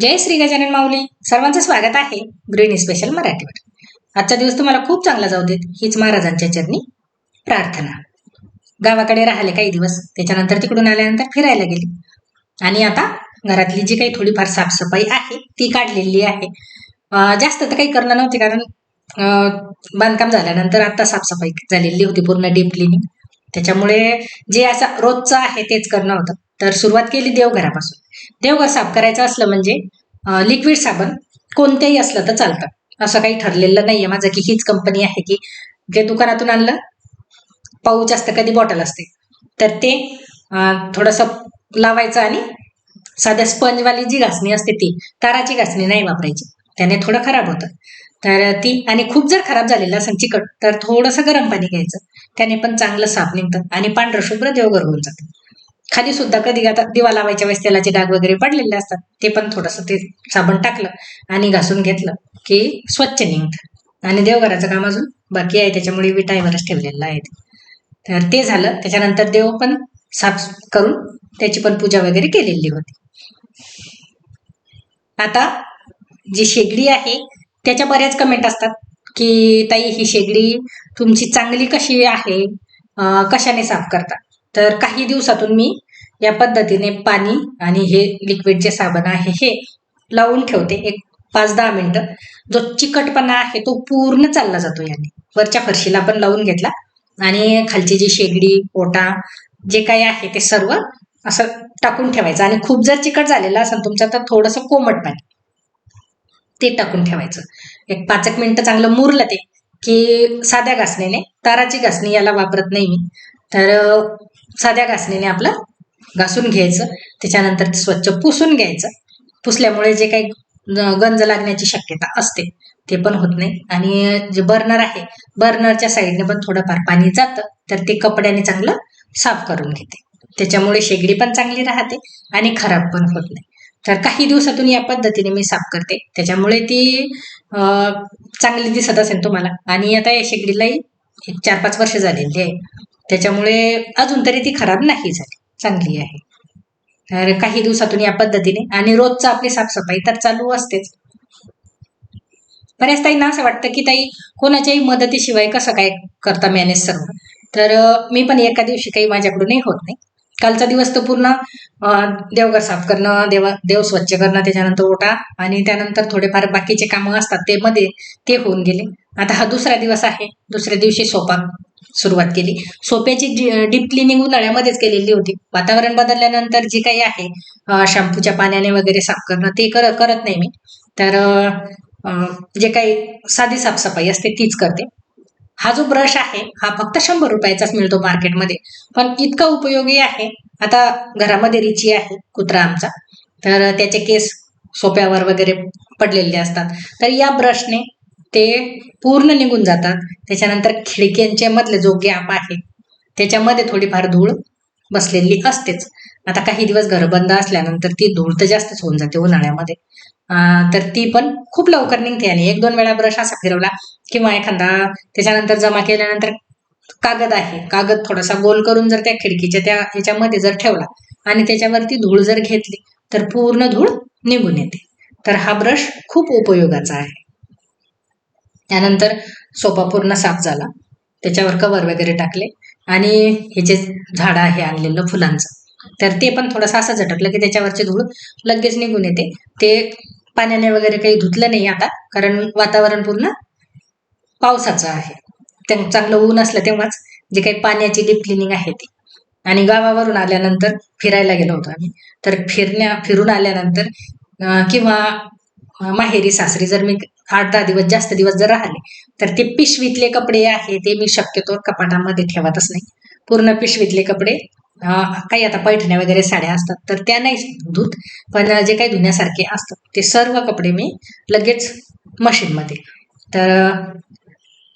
जय श्री गजानन माऊली. सर्वांचं स्वागत आहे गृहिणी स्पेशल मराठीवर. आजचा दिवस तुम्हाला खूप चांगला जाऊ देत हीच महाराजांच्या चरणी प्रार्थना. गावाकडे राहिले काही दिवस त्याच्यानंतर तिकडून आल्यानंतर फिरायला गेली. आणि आता घरातली जी काही थोडीफार साफसफाई आहे ती काढलेली आहे. जास्त तर काही करणं नव्हते कारण बांधकाम झाल्यानंतर आता साफसफाई झालेली होती पूर्ण डीप क्लिनिंग. त्याच्यामुळे जे असं रोजचं आहे तेच करणं होतं. तर सुरुवात केली देवघरापासून. देवघर साफ करायचं असलं म्हणजे लिक्विड साबण कोणत्याही असलं तर चालतं. असं काही ठरलेलं नाहीये माझं की हीच कंपनी आहे की जे दुकानातून आणलं पाऊच असतं कधी बॉटल असते. तर ते थोडंसं लावायचं आणि साध्या स्पंजवाली जी घासणी असते ती ताराची घासणी नाही वापरायची. त्याने थोडं खराब होतं. तर ती आणि खूप जर खराब झालेलं असेल चिकट तर थोडंसं गरम पाणी घ्यायचं. त्याने पण चांगलं साफ निघतं आणि पांढरं शुभ्र देवघर होऊन जातं. खाली सुद्धा कधी आता दिवा लावायच्या वेळेस तेलाचे डाग वगैरे पडलेले असतात ते पण थोडंसं ते साबण टाकलं आणि घासून घेतलं की स्वच्छ निघतं. आणि देवघराचं काम अजून बाकी आहे त्याच्यामुळे विटायवरच ठेवलेलं आहे. तर ते झालं. त्याच्यानंतर देव पण साफ करून त्याची पण पूजा वगैरे केलेली होती. आता जी शेगडी आहे त्याच्या बऱ्याच कमेंट असतात की ताई ही शेगडी तुमची चांगली कशी आहे? कशाने साफ करतात तर काही दिवसातून मी या पद्धतीने पाणी आणि हे लिक्विड जे साबण आहे हे लावून ठेवते. एक पाच दहा मिनटं. जो चिकटपणा आहे तो पूर्ण चालला जातो याने. वरच्या फरशीला पण लावून घेतला. आणि खालची जी शेगडी ओटा जे काही आहे ते सर्व असं टाकून ठेवायचं. आणि खूप जर चिकट झालेलं असेल तुमचं तर थोडंसं कोमट पाणी ते टाकून ठेवायचं. एक पाच एक मिनटं चांगलं मुरलं ते की साध्या घासणीने ताराची घासणी याला वापरत नाही मी. तर साध्या घासणीने आपलं घासून घ्यायचं. त्याच्यानंतर ते स्वच्छ पुसून घ्यायचं. पुसल्यामुळे जे काही गंज लागण्याची शक्यता असते ते पण होत नाही. आणि जे बर्नर आहे बर्नरच्या साईडने पण थोडंफार पाणी जातं तर ते कपड्याने चांगलं साफ करून घेते. त्याच्यामुळे शेगडी पण चांगली राहते आणि खराब पण होत नाही. तर काही दिवसातून या पद्धतीने मी साफ करते. त्याच्यामुळे ती चांगली दिसत असेल तुम्हाला. आणि आता या शेगडीलाही एक चार पाच वर्ष झालेली आहे. त्याच्यामुळे अजून तरी ती खराब नाही झाली. चांगली आहे. तर काही दिवसातून या पद्धतीने आणि रोजचं आपली साफसफाई तर चालू असतेच. बऱ्याच ताईंना असं वाटतं की ताई कोणाच्याही मदतीशिवाय कसं काय करता मॅनेज सर्व तर मी पण एका दिवशी काही माझ्याकडूनही होत नाही. कालचा दिवस तर पूर्ण देवघर साफ करणं देवा देव स्वच्छ करणं त्याच्यानंतर ओटा आणि त्यानंतर थोडेफार बाकीचे कामं असतात ते मध्ये ते होऊन गेले. आता हा दुसरा दिवस आहे. दुसऱ्या दिवशी सोपा. सुरुवात केली. सोप्याची डीप क्लिनिंग उन्हाळ्यामध्येच केलेली होती. वातावरण बदलल्यानंतर जे काही आहे शॅम्पूच्या पाण्याने वगैरे साफ करणं ते कर करत नाही मी. तर जे काही साधी साफसफाई असते तीच करते. हा जो ब्रश आहे हा फक्त शंभर रुपयाचाच मिळतो मार्केटमध्ये. पण इतका उपयोगी आहे. आता घरामध्ये रिची आहे कुत्रा आमचा. तर त्याचे केस सोप्यावर वगैरे पडलेले असतात. तर या ब्रशने ते पूर्ण निघून जातात. त्याच्यानंतर खिडक्यांच्या मधले जो गॅप आहे त्याच्यामध्ये थोडीफार धूळ बसलेली असतेच. आता काही दिवस घर बंद असल्यानंतर ती धूळ तर जास्तच होऊन जाते उन्हाळ्यामध्ये. तर ती पण खूप लवकर निघते आणि एक दोन वेळा ब्रश असा फिरवला किंवा एखादा त्याच्यानंतर जमा केल्यानंतर कागद आहे कागद थोडासा गोल करून जर त्या खिडकीच्या त्या याच्यामध्ये जर ठेवला आणि त्याच्यावरती धूळ जर घेतली तर पूर्ण धूळ निघून येते. तर हा ब्रश खूप उपयोगाचा आहे. त्यानंतर सोफा पूर्ण साफ झाला. त्याच्यावर कवर वगैरे टाकले आणि हे जे झाडं आहे आणलेलं फुलांचं तर ते पण थोडंसं असं झटकलं की त्याच्यावरची धूळ लगेच निघून येते. ते पाण्याने वगैरे काही धुतलं नाही आता कारण वातावरण पूर्ण पावसाचं आहे. ते चांगलं ऊन असलं तेव्हाच जे काही पाण्याची डीप क्लिनिंग आहे ती. आणि गावावरून आल्यानंतर फिरायला गेलो होतो आम्ही. तर फिरण्या फिरून आल्यानंतर किंवा माहेरी सासरी जर मी आठ दहा दिवस जास्त दिवस जर राहिले तर ते पिशवीतले कपडे आहे ते मी शक्यतो कपाटामध्ये ठेवतच नाही. पूर्ण पिशवीतले कपडे काही आता पैठण्या वगैरे साड्या असतात तर त्या नाही धुत पण जे काही धुण्यासारखे असतात ते सर्व कपडे मी लगेच मशीनमध्ये. तर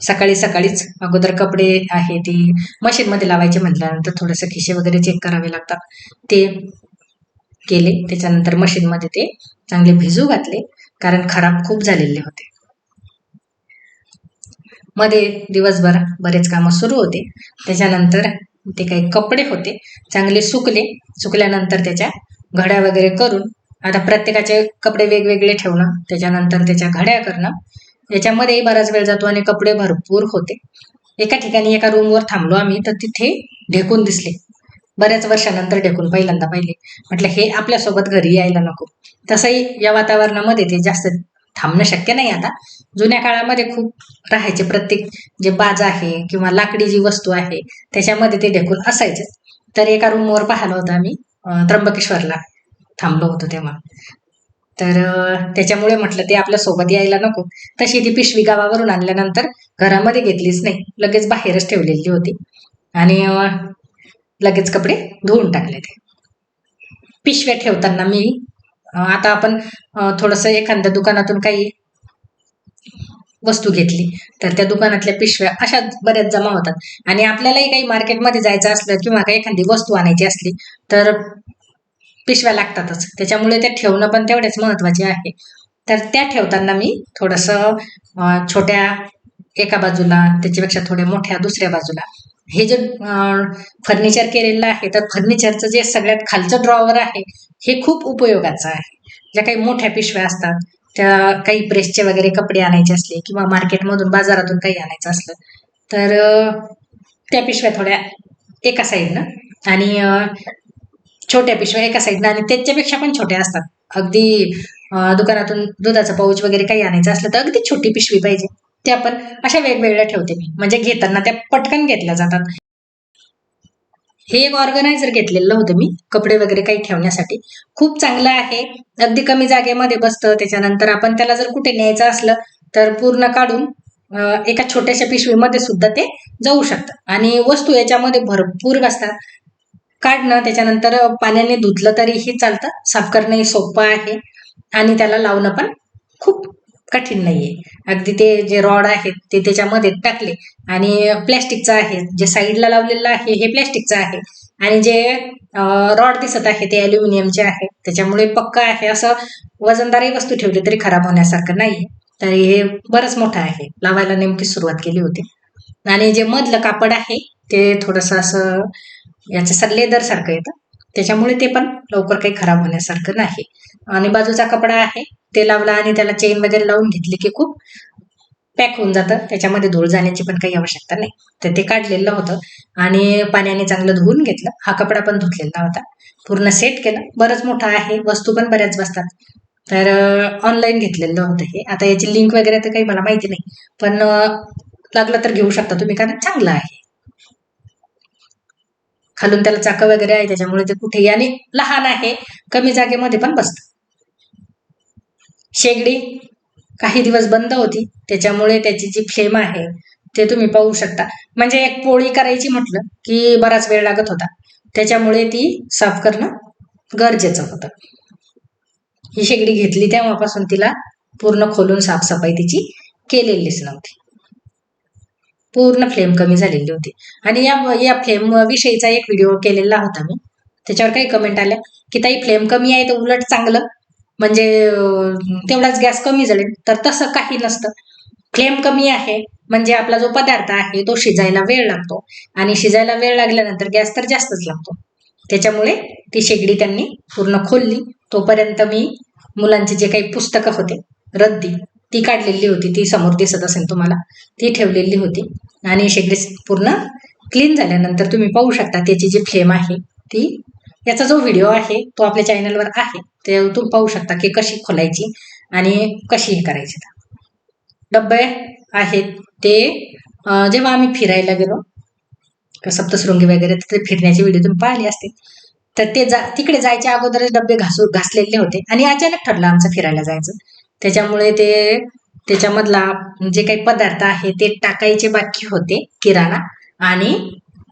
सकाळी सकाळीच अगोदर कपडे आहे ते मशीनमध्ये लावायचे म्हटल्यानंतर थोडेसे खिशे वगैरे चेक करावे लागतात. ते केले त्याच्यानंतर मशीनमध्ये ते चांगले भिजू घातले कारण खराब खूप झालेले होते. मध्ये दिवसभर बरेच कामं सुरू होते. त्याच्यानंतर ते काही कपडे होते. चांगले सुकले. सुकल्यानंतर त्याच्या घड्या वगैरे करून आता प्रत्येकाचे कपडे वेगवेगळे ठेवणं त्याच्यानंतर त्याच्या घड्या करणं. याच्यामध्येही बराच वेळ जातो आणि कपडे भरपूर होते. एका ठिकाणी एका रूमवर थांबलो आम्ही तर तिथे ढेकून दिसले. बऱ्याच वर्षानंतर ढेकून पहिल्यांदा पाहिले. म्हटलं हे आपल्यासोबत घरी यायला नको. तसंही या वातावरणामध्ये ते जास्त थांबणं शक्य नाही आता. जुन्या काळामध्ये खूप राहायचे प्रत्येक जे बाज आहे किंवा लाकडी जी वस्तू आहे त्याच्यामध्ये ते ढेकून असायचे तर एका रूमवर पाहिलं होतं आम्ही त्र्यंबकेश्वरला थांबलो होतो तेव्हा. तर त्याच्यामुळे म्हटलं ते आपल्यासोबत यायला नको. तशी ती पिशवी गावावरून आणल्यानंतर घरामध्ये घेतलीच नाही. लगेच बाहेरच ठेवलेली होती. आणि लगेच कपडे धुवून टाकले ते. पिशव्या ठेवताना मी आता आपण थोडंसं एखाद्या दुकानातून काही वस्तू घेतली तर त्या दुकानातल्या पिशव्या अशा बऱ्याच जमा होतात. आणि आपल्यालाही काही मार्केटमध्ये जायचं असलं किंवा काही एखादी वस्तू आणायची असली तर पिशव्या लागतातच. त्याच्यामुळे त्या ठेवणं पण तेवढेच महत्त्वाचे आहे. तर त्या ठेवताना मी थोडंसं छोट्या एका बाजूला त्याच्यापेक्षा थोड्या मोठ्या दुसऱ्या बाजूला हे जे फर्निचर केलेलं आहे तर फर्निचरचं जे सगळ्यात खालचं ड्रॉवर आहे हे खूप उपयोगाचं आहे. ज्या काही मोठ्या पिशव्या असतात त्या काही प्रेसचे वगैरे कपडे आणायचे असले किंवा मार्केटमधून बाजारातून काही आणायचं असलं तर त्या पिशव्या थोड्या एका साईडनं आणि छोट्या पिशव्या एका साईडनं आणि त्याच्यापेक्षा पण छोट्या असतात. अगदी दुकानातून दुधाचं पाऊच वगैरे काही आणायचं असलं तर अगदी छोटी पिशवी पाहिजे. ते आपण अशा वेगवेगळ्या ठेवते मी. म्हणजे घेताना त्या पटकन घेतल्या जातात. हे एक ऑर्गनायझर घेतलेलं होतं मी कपडे वगैरे काही ठेवण्यासाठी. खूप चांगलं आहे. अगदी कमी जागेमध्ये बसतं. त्याच्यानंतर आपण त्याला जर कुठे न्यायचं असलं तर पूर्ण काढून एका छोट्याशा पिशवीमध्ये सुद्धा ते जाऊ शकतं. आणि वस्तू याच्यामध्ये भरपूर बसतात काढणं त्याच्यानंतर पाण्याने धुतलं तरीही चालतं. साफ करणंही सोपं आहे. आणि त्याला लावणं पण खूप कठीण नाहीये. अगदी ते जे रॉड आहेत ते त्याच्यामध्ये टाकले. आणि प्लॅस्टिकचं आहे जे साईडला लावलेलं आहे हे प्लॅस्टिकचं आहे. आणि जे रॉड दिसत आहे ते अल्युमिनियमचे आहे. त्याच्यामुळे पक्का आहे असं वजनदारही वस्तू ठेवली तरी खराब होण्यासारखं नाही तर हे बरंच मोठं आहे. लावायला नेमकी सुरुवात केली होती. आणि जे मधलं कापड आहे ते थोडंसं असं याचं सल्लेदर सारखं येतं. त्याच्यामुळे ते पण लवकर काही खराब होण्यासारखं नाही. आणि बाजूचा कपडा आहे ते लावला आणि त्याला चेन वगैरे लावून घेतली की खूप पॅक होऊन जातं. त्याच्यामध्ये धूळ जाण्याची पण काही आवश्यकता नाही. तर ते काढलेलं होतं आणि पाण्याने चांगलं धुवून घेतलं. हा कपडा पण धुतलेला होता. पूर्ण सेट केलं. बरंच मोठा आहे. वस्तू पण बऱ्याच बसतात. तर ऑनलाईन घेतलेलं होतं हे. आता याची लिंक वगैरे तर काही मला माहिती नाही. पण लागलं तर घेऊ शकता तुम्ही कारण चांगलं आहे. खालून त्याला चाकं वगैरे आहे त्याच्यामुळे ते कुठेही आणि लहान आहे. कमी जागेमध्ये पण बसतं. शेगडी काही दिवस बंद होती त्याच्यामुळे त्याची जी फ्लेम आहे ते तुम्ही पाहू शकता. म्हणजे एक पोळी करायची म्हटलं की बराच वेळ लागत होता. त्याच्यामुळे ती साफ करणं गरजेचं होतं. ही शेगडी घेतली तेव्हापासून तिला पूर्ण खोलून साफसफाई तिची केलेलीच नव्हती. पूर्ण फ्लेम कमी झालेली होती. आणि या या फ्लेम विषयीचा एक व्हिडिओ केलेला होता मी. त्याच्यावर काही कमेंट आल्या की ताई फ्लेम कमी आहे तर उलट चांगलं. म्हणजे तेवढाच गॅस कमी जळेल. तर तसं काही नसतं. फ्लेम कमी आहे. म्हणजे आपला जो पदार्थ आहे तो शिजायला वेळ लागतो. आणि शिजायला वेळ लागल्यानंतर गॅस तर जास्तच लागतो. त्याच्यामुळे ती शेगडी त्यांनी पूर्ण खोलली. तोपर्यंत मी मुलांचे जे काही पुस्तकं होते रद्दी ती काढलेली होती ती समोर दिसत असेल तुम्हाला ती ठेवलेली होती. आणि शेगडी पूर्ण क्लीन झाल्यानंतर तुम्ही पाहू शकता त्याची जी फ्लेम आहे ती याचा जो व्हिडिओ आहे तो आपल्या चॅनलवर आहे. ते तुम्ही पाहू शकता की कशी खोलायची आणि कशी हे करायची. डब्बे आहेत ते जेव्हा आम्ही फिरायला गेलो सप्तशृंगी वगैरे तिथे फिरण्याचे व्हिडिओ तुम्ही पाहिले असतील. तर ते जा तिकडे जायच्या अगोदरच डब्बे घासू घासलेले होते. आणि अचानक ठरलं आमचं फिरायला जायचं. त्याच्यामुळे ते त्याच्यामधला जे काही पदार्थ आहे ते टाकायचे बाकी होते किराणा. आणि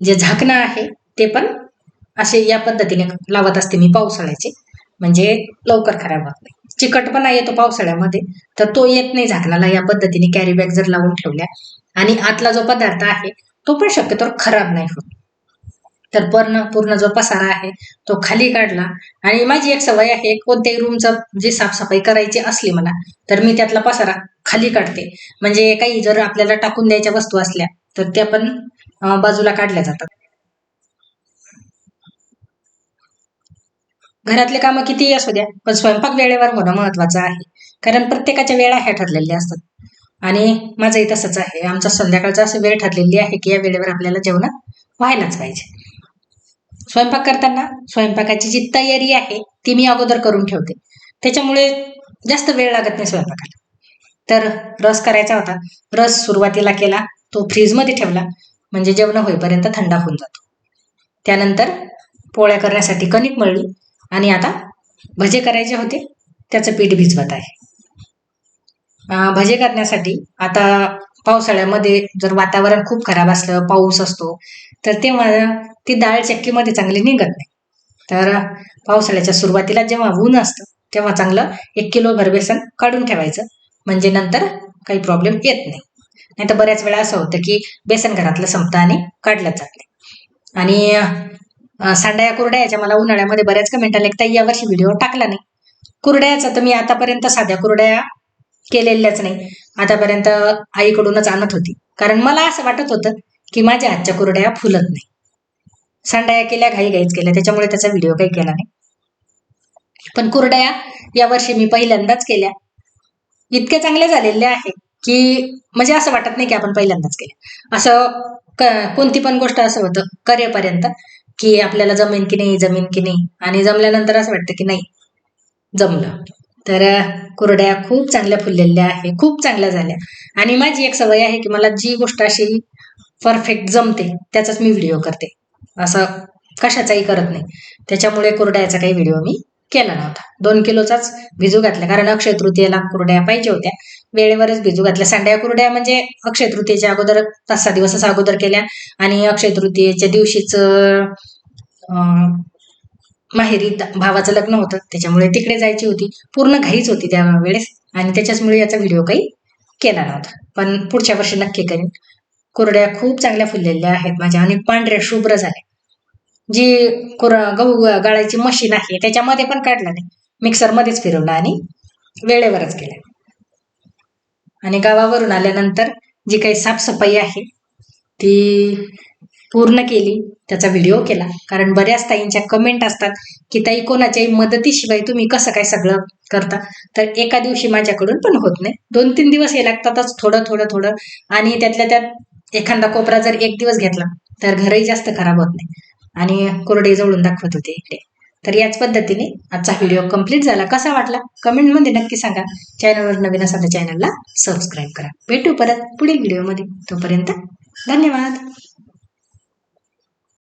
जे झाकणं आहे ते पण असे या पद्धतीने लावत असते मी पावसाळ्याचे. म्हणजे लवकर खराब होत नाही. चिकटपणा येतो पावसाळ्यामध्ये तर तो येत नाही झाकणाला. या पद्धतीने कॅरी बॅग जर लावून ठेवल्या आणि आतला जो पदार्थ आहे तो पण शक्यतो खराब नाही होत. तर पर्ण पूर्ण जो पसारा आहे तो खाली काढला. आणि माझी एक सवय आहे कोणत्याही रूमचं जी साफसफाई करायची असली मला तर मी त्यातला पसारा खाली काढते. म्हणजे काही जर आपल्याला टाकून द्यायच्या वस्तू असल्या तर त्या पण बाजूला काढल्या जातात. घरातले कामं कितीही असू द्या पण स्वयंपाक वेळेवर होणं महत्वाचं आहे. कारण प्रत्येकाच्या वेळा ह्या ठरलेल्या असतात. आणि माझंही तसंच आहे. आमचा संध्याकाळचा असं वेळ ठरलेली आहे की या वेळेवर आपल्याला जेवण व्हायलाच पाहिजे. स्वयंपाक करताना स्वयंपाकाची जी तयारी आहे ती मी अगोदर करून ठेवते. त्याच्यामुळे जास्त वेळ लागत नाही स्वयंपाकाला. तर रस करायचा होता. रस सुरुवातीला केला तो फ्रीजमध्ये ठेवला म्हणजे जेवण होईपर्यंत थंड होऊन जातो. त्यानंतर पोळ्या करण्यासाठी कणिक मळली आणि आता भजे करायचे होते त्याचं पीठ भिजवत आहे. भजे करण्यासाठी आता पावसाळ्यामध्ये जर वातावरण खूप खराब असलं पाऊस असतो तर तेव्हा ती डाळ चक्कीमध्ये चांगली निघत नाही. तर पावसाळ्याच्या सुरुवातीला जेव्हा ऊन असतं तेव्हा चांगलं एक किलो भरबेसन काढून ठेवायचं. म्हणजे नंतर काही प्रॉब्लेम येत नाही. नाही तर बऱ्याच वेळा असं होतं की बेसन घरातलं संपतं आणि काढलं जात नाही आणि सांडाया कुरड्या कुरड्याच्या मला उन्हाळ्यामध्ये बऱ्याच कमेंट आल्या की ताई यावर्षी व्हिडिओ टाकला नाही. कुरड्याचा तर मी आतापर्यंत साध्या कुरड्या केलेल्याच नाही. आतापर्यंत आईकडूनच आणत होती. कारण मला असं वाटत होतं की माझ्या हातच्या कुरड्या फुलत नाही. सांडाया केल्या घाई घाईच केल्या. त्याच्यामुळे त्याचा व्हिडिओ काही केला नाही. पण कुरड्या यावर्षी मी पहिल्यांदाच केल्या. इतक्या चांगल्या झालेल्या आहेत की म्हणजे असं वाटत नाही की आपण पहिल्यांदाच केल्या. असं क- कोणती पण गोष्ट असं होतं करेपर्यंत की आपल्याला जमेन की नाही जमीन की नाही. आणि जमल्यानंतर असं वाटतं की नाही जमलं. तर कुरड्या खूप चांगल्या फुललेल्या आहे खूप चांगल्या झाल्या. आणि माझी एक सवय आहे की मला जी गोष्ट अशी परफेक्ट जमते त्याचाच मी व्हिडिओ करते. असं कशाचाही करत नाही. त्याच्यामुळे कुरड्याचा काही व्हिडिओ मी केला नव्हता. दोन किलोचाच भिजू घातला. कारण अक्षय तृतीयेला कुरड्या पाहिजे होत्या. वेळेवरच भिजू घातल्या. सांड्या कुरड्या म्हणजे अक्षय तृतीयेच्या अगोदर पाच सहा दिवसच अगोदर केल्या. आणि अक्षय तृतीयेच्या दिवशीच माहेरी भावाचं लग्न होतं. त्याच्यामुळे तिकडे जायची होती. पूर्ण घाईच होती त्या वेळेस. आणि त्याच्याचमुळे याचा व्हिडिओ काही केला नव्हता. पण पुढच्या वर्षी नक्की करेन. कुरड्या खूप चांगल्या फुललेल्या आहेत माझ्या आणि पांढऱ्या शुभ्र झाल्या जी कुर गहू गाळायची मशीन आहे त्याच्यामध्ये पण काढला नाही. मिक्सरमध्येच फिरवला आणि वेळेवरच केलं. आणि गावावरून आल्यानंतर जी काही साफसफाई आहे ती पूर्ण केली त्याचा व्हिडिओ केला. कारण बऱ्याच ताईंच्या कमेंट असतात की ताई कोणाच्याही मदतीशिवाय तुम्ही कसं काय सगळं करता? तर एका दिवशी माझ्याकडून पण होत नाही. दोन तीन दिवस हे लागतातच थोडं थोडं थोडं. आणि त्यातल्या त्यात एखादा कोपरा जर एक दिवस घेतला तर घरही जास्त खराब होत नाही. आणि कोरडे जवळून दाखवत होते इकडे. तर याच पद्धतीने आजचा व्हिडिओ कंप्लीट झाला. कसा वाटला? कमेंटमध्ये नक्की सांगा. चॅनलवर नवीन असाल तर चॅनलला सबस्क्राईब करा. भेटू परत पुढील व्हिडिओमध्ये. तोपर्यंत धन्यवाद.